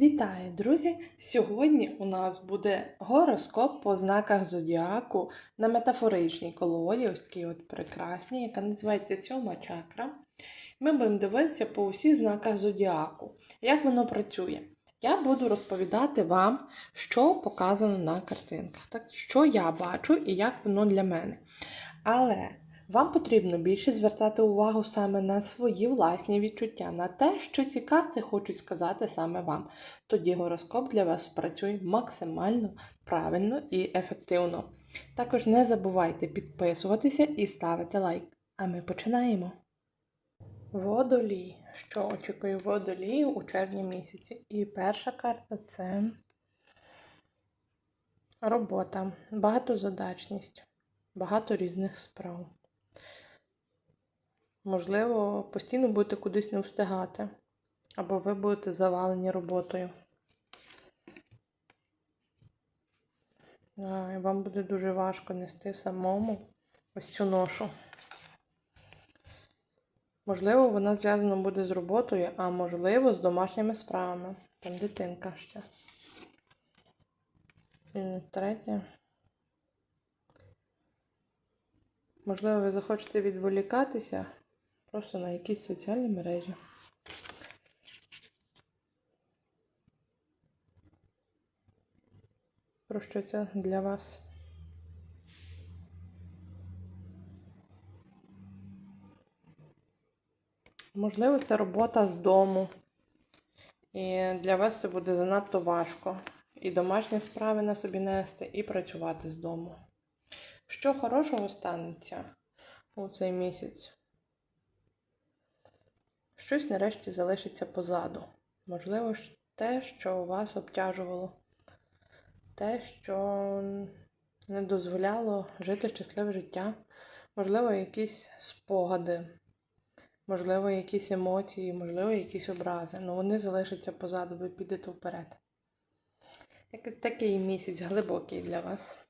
Вітаю, друзі! Сьогодні у нас буде гороскоп по знаках зодіаку на метафоричній колоді, ось такій от прекрасній, яка називається сьома чакра. Ми будемо дивитися по усіх знаках зодіаку, як воно працює. Я буду розповідати вам, що показано на картинках, так, що я бачу і як воно для мене. Але вам потрібно більше звертати увагу саме на свої власні відчуття, на те, що ці карти хочуть сказати саме вам. Тоді гороскоп для вас працює максимально правильно і ефективно. Також не забувайте підписуватися і ставити лайк. А ми починаємо. Водолій. Що очікує водолій у червні місяці? І перша карта це робота, багатозадачність, багато різних справ. Можливо, постійно будете кудись не встигати, або ви будете завалені роботою. І Вам буде дуже важко нести самому ось цю ношу. Можливо, вона зв'язана буде з роботою, а можливо, з домашніми справами. Там дитинка ще. І третє. Можливо, ви захочете відволікатися просто на якісь соціальні мережі. Про що це для вас? Можливо, це робота з дому. І для вас це буде занадто важко. І домашні справи на собі нести, і працювати з дому. Що хорошого станеться у цей місяць? Щось нарешті залишиться позаду. Можливо, те, що вас обтяжувало, те, що не дозволяло жити щасливе життя, можливо, якісь спогади, можливо, якісь емоції, можливо, якісь образи. Ну вони залишаться позаду, ви підете вперед. Такий місяць глибокий для вас.